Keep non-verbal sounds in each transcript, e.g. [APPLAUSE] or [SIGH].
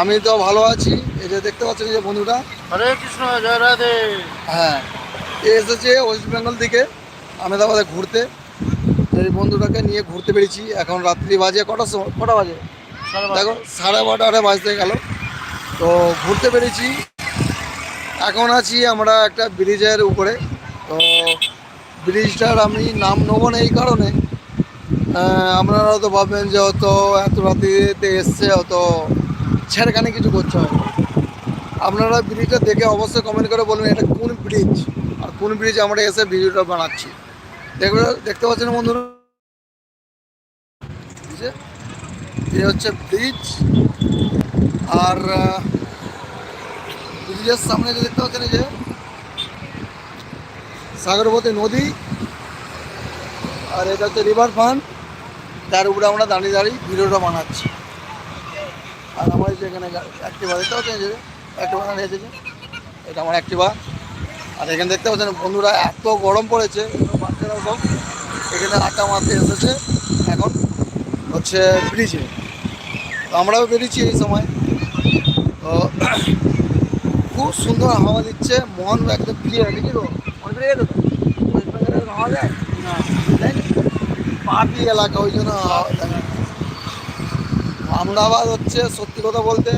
আমি তো ভালো আছি। এই যে দেখতে পাচ্ছেন এই যে বন্ধুটা হরে কৃষ্ণ জয় রাধে। হ্যাঁ এ এসেছে ওয়েস্ট বেঙ্গল থেকে আহমেদাবাদে ঘুরতে। এই বন্ধুটাকে নিয়ে ঘুরতে পেরেছি এখন রাত্রি বাজে কটার সময়? কটা বাজে? দেখো সাড়ে বারোটা বাজতে গেল। তো ঘুরতে পেরেছি এখন আছি আমরা একটা ব্রিজের উপরে। তো ব্রিজটার আমি নাম নেব না এই কারণে। আপনারা তো ভাববেন যে হয়তো এত রাত্রিতে এসছে হয়তো ছেড়খানি কিছু করছে হয়তো আপনারা ব্রিজটা দেখে অবশ্যই কমেন্ট করে বলবেন এটা কোন ব্রিজ আর কোন ব্রিজ আমরা এসে ভিডিওটা বানাচ্ছি। দেখবে দেখতে পাচ্ছেন বন্ধুরা? এই হচ্ছে ব্রিজ আর ব্রিজের সামনে যে দেখতে পাচ্ছেন যে সাগরবতী নদী আর এটা হচ্ছে রিভার ফান্ড তার উপরে আমরা দাঁড়িয়ে দাঁড়িয়ে ভিডিওটা বানাচ্ছি। আর আমার এখানে অ্যাক্টিভা দেখতে পাচ্ছেন যে অ্যাক্টিভা দাঁড়িয়ে আছে যে এটা আমার অ্যাক্টিভা আর এখানে দেখতে পাচ্ছেন বন্ধুরা এত গরম পড়েছে বাচ্চারা সব এখানে আটা মারতে এসেছে। এখন হচ্ছে ব্রিজে তো আমরাও বেরিয়েছি এই সময়। তো খুব সুন্দর হাওয়া দিচ্ছে মন একদম ক্লিয়ার দেখি তো? মন তো। এরকম হাওয়া যায় না? পাহাড়ি এলাকা ওই জন্য আমদাবাদ হচ্ছে, সত্যি কথা বলতে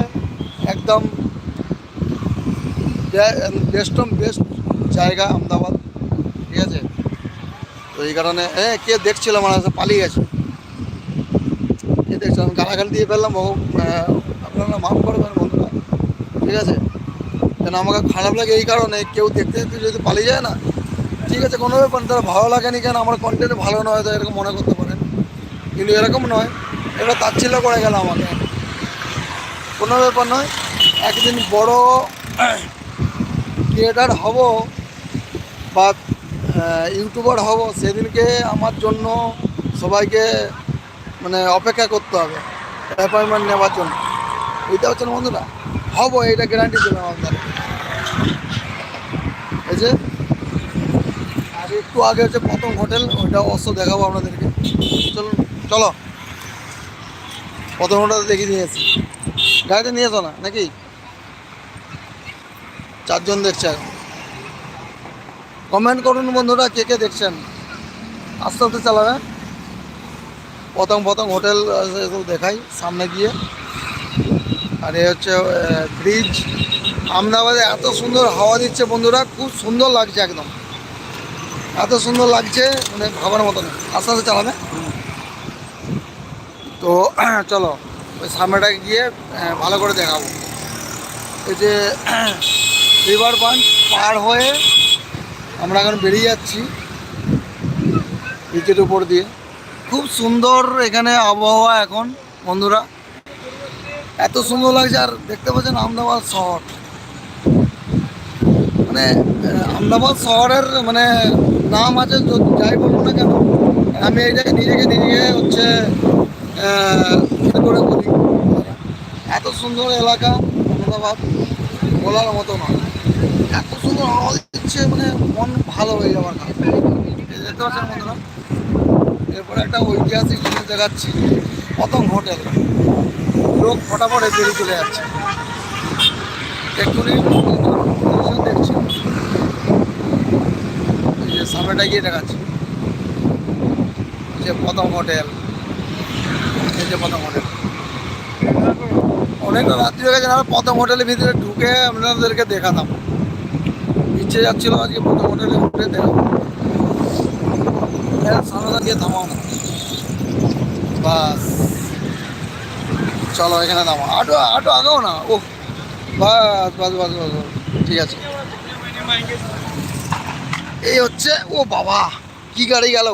একদম বেস্ট বেস্ট জায়গা আমদাবাদ ঠিক আছে? তো এই কারণে হ্যাঁ কে দেখছিল আমার কাছে পালিয়ে গেছে। কে দেখছিল? আমি গালাগাল দিয়ে ফেললাম আপনারা মাফ করবেন বন্ধুরা, ঠিক আছে? কেন আমাকে খারাপ লাগে এই কারণে, কেউ দেখতে দেখতে যদি পালিয়ে যায় না, ঠিক আছে, কোনো ব্যাপার তারা ভালো লাগেনি কেন? আমার কন্টেন্ট ভালো নয় তো এরকম মনে করতে পারেন। কিন্তু এরকম নয় এটা তাচ্ছিল্য করে গেল আমাকে। কোনো ব্যাপার নয়, একদিন বড় ক্রিয়েটার হব বা ইউটিউবার হব, সেদিনকে আমার জন্য সবাইকে মানে অপেক্ষা করতে হবে অ্যাপয়েন্টমেন্ট নেওয়ার জন্য। বুঝতে পারছেন বন্ধুরা? হব এটা গ্যারান্টি দেবে আপনার এই যে, আর একটু আগে হচ্ছে প্রথম হোটেল ওইটা অবশ্য দেখাবো আপনাদেরকে। চলুন, চলো। প্রথম ঘণ্টা দেখিয়ে নিয়েছি গাড়িতে নিয়ে এসো না, নাকি? চারজন দেখছে এখন কমেন্ট করুন বন্ধুরা, কে কে দেখছেন? আস্তে আস্তে চালাবে প্রথম প্রথম হোটেল দেখাই, সামনে গিয়ে। আর এ হচ্ছে ব্রিজ আমদাবাদে এত সুন্দর হাওয়া দিচ্ছে বন্ধুরা, খুব সুন্দর লাগছে একদম। এত সুন্দর লাগছে মানে ভাবার মতো না আস্তে আস্তে চালাবে তো [CLEARS THROAT] চলো ওই সামনেটাকে গিয়ে ভালো করে দেখাবো। এই যে [CLEARS THROAT] রিভার পাঞ্চ পার হয়ে আমরা এখন বেরিয়ে যাচ্ছি ব্রিজের উপর দিয়ে। খুব সুন্দর এখানে আবহাওয়া এখন বন্ধুরা। এত সুন্দর লাগছে আর দেখতে পাচ্ছেন আহমেদাবাদ শহর। মানে আহ, আহমেদাবাদ শহরের মানে নাম আছে যাই বলব না কেন আমি এই জায়গায় নিজেকে নিজেকে হচ্ছে মনে করে বলি। এত সুন্দর এলাকা আহমেদাবাদ বলার মতো নয়। এত সুন্দর হাওয়া দিচ্ছে মানে মন ভালো হয়ে যাওয়ার এই দেখতে বন্ধুরা, এরপরে একটা ঐতিহাসিক জিনিস দেখাচ্ছি প্রথম হোটেল। লোক ফটাফট বেরিয়ে চলে যাচ্ছে। এক্ষুনি দেখছি সামনেটা গিয়ে দেখাচ্ছি। যে প্রথম হোটেল। এই যে প্রথম হোটেল অনেকটা রাত্রি হয়ে গেছে আমরা প্রথম হোটেলের ভিতরে ঢুকে আপনাদেরকে দেখাতাম। ইচ্ছে যাচ্ছিল আজকে প্রথম হোটেলে উঠে হ্যাঁ, সামনে গিয়ে থামাও না। বাস। চলো এখানে থামো আটো আটো আগাও না। ও বাস বাস বাস বাস। ঠিক আছে। এই হচ্ছে ও বাবা কি গাড়ি গেল?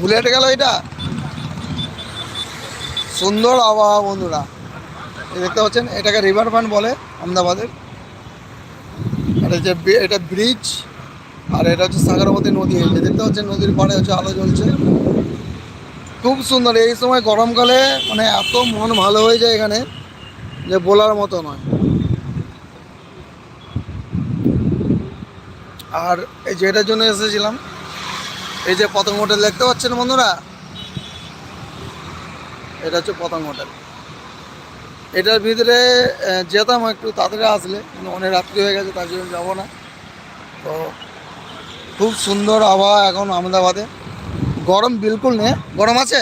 বুলেট গেল এটা? সুন্দর আবহাওয়া বন্ধুরা। দেখতে পাচ্ছেন, এটাকে রিভার ফ্রন্ট বলে আহমেদাবাদের। আর এই যে এটা ব্রিজ আর এটা হচ্ছে সাগরমতী নদী। এই দেখতে পাচ্ছেন, নদীর পাড়ে হচ্ছে আলো জ্বলছে। খুব সুন্দর। এই সময় গরমকালে মানে এত মন ভালো হয়ে যায় এখানে, যে বলার মতো নয়। আর এই যে এটার জন্য এসেছিলাম এই যে পতঙ্গ হোটেল দেখতে পাচ্ছেন বন্ধুরা? এটা হচ্ছে পতঙ্গ হোটেল। এটার ভিতরে যেতাম একটু তাড়াতাড়ি আসলে, কিন্তু অনেক রাত্রি হয়ে গেছে, তার জন্য যাব না। তো খুব সুন্দর আবহাওয়া এখন আহমেদাবাদে। গরম বিলকুল নেই। গরম আছে?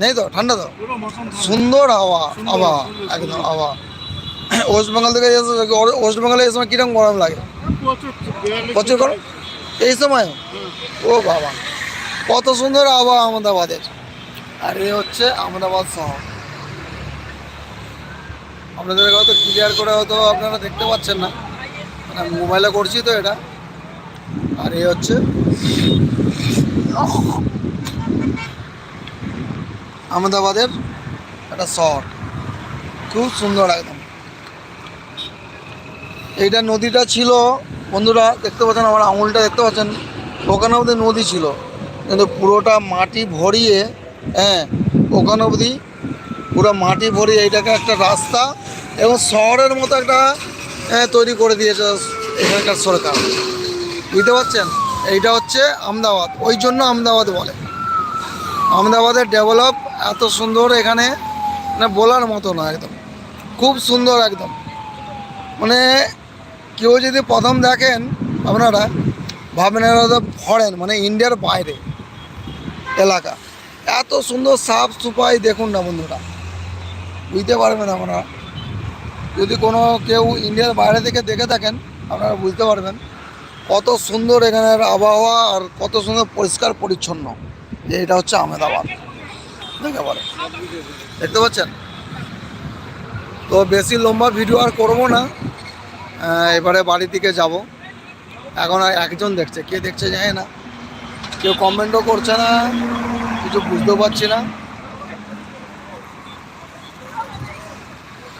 নেই তো? ঠান্ডা তো? সুন্দর হাওয়া আবহাওয়া, একদম আবহাওয়া। ওয়েস্ট বেঙ্গল থেকে ওয়েস্ট বেঙ্গলে এই সময় কীরকম গরম লাগে? প্রচুর গরম। এই সময়? ও বাবা, কত সুন্দর আবহাওয়া আহমেদাবাদের। আর এ হচ্ছে আহমেদাবাদ শহর। আপনাদের হয়তো ক্লিয়ার করে হয়তো আপনারা দেখতে পাচ্ছেন না। মানে মোবাইলে করছি তো এটা। আর এ হচ্ছে আহমেদাবাদের একটা শহর। খুব সুন্দর একদম। এইটা নদীটা ছিল, বন্ধুরা দেখতে পাচ্ছেন, আমার আঙুলটা দেখতে পাচ্ছেন। ওখানে অবধি নদী ছিল। কিন্তু পুরোটা মাটি ভরিয়ে হ্যাঁ ওখানে অবধি পুরো মাটি ভরিয়ে এইটাকে একটা রাস্তা এবং শহরের মতো একটা হ্যাঁ, তৈরি করে দিয়েছে এখানকার সরকার। বুঝতে পারছেন? এইটা হচ্ছে আমদাবাদ। ওই জন্য আমদাবাদ বলে। আমদাবাদের ডেভেলপ এত সুন্দর এখানে মানে বলার মতো না একদম। খুব সুন্দর একদম। মানে কেউ যদি প্রথম দেখেন আপনারা ভাবেন ফরেন মানে ইন্ডিয়ার বাইরে এলাকা। এত সুন্দর সাফ সুফাই দেখুন না বন্ধুরা। বুঝতে পারবেন আপনারা। যদি কোনো কেউ ইন্ডিয়ার বাইরে থেকে দেখে থাকেন, আপনারা বুঝতে পারবেন কত সুন্দর এখানের আবহাওয়া আর কত সুন্দর পরিষ্কার পরিচ্ছন্ন। যে এটা হচ্ছে আহমেদাবাদ। দেখতে পারেন। দেখতে পাচ্ছেন? তো বেশি লম্বা ভিডিও আর করব না। এবারে বাড়ি থেকে যাব। এখন একজন দেখছে, কে দেখছে জানি না। কেউ কমেন্টও করছে না, কিছু বুঝতেও পারছি না।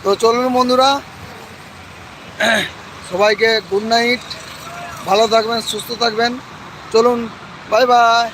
তো চলুন বন্ধুরা, সবাইকে গুড নাইট ভালো থাকবেন, সুস্থ থাকবেন। চলুন বাই বাই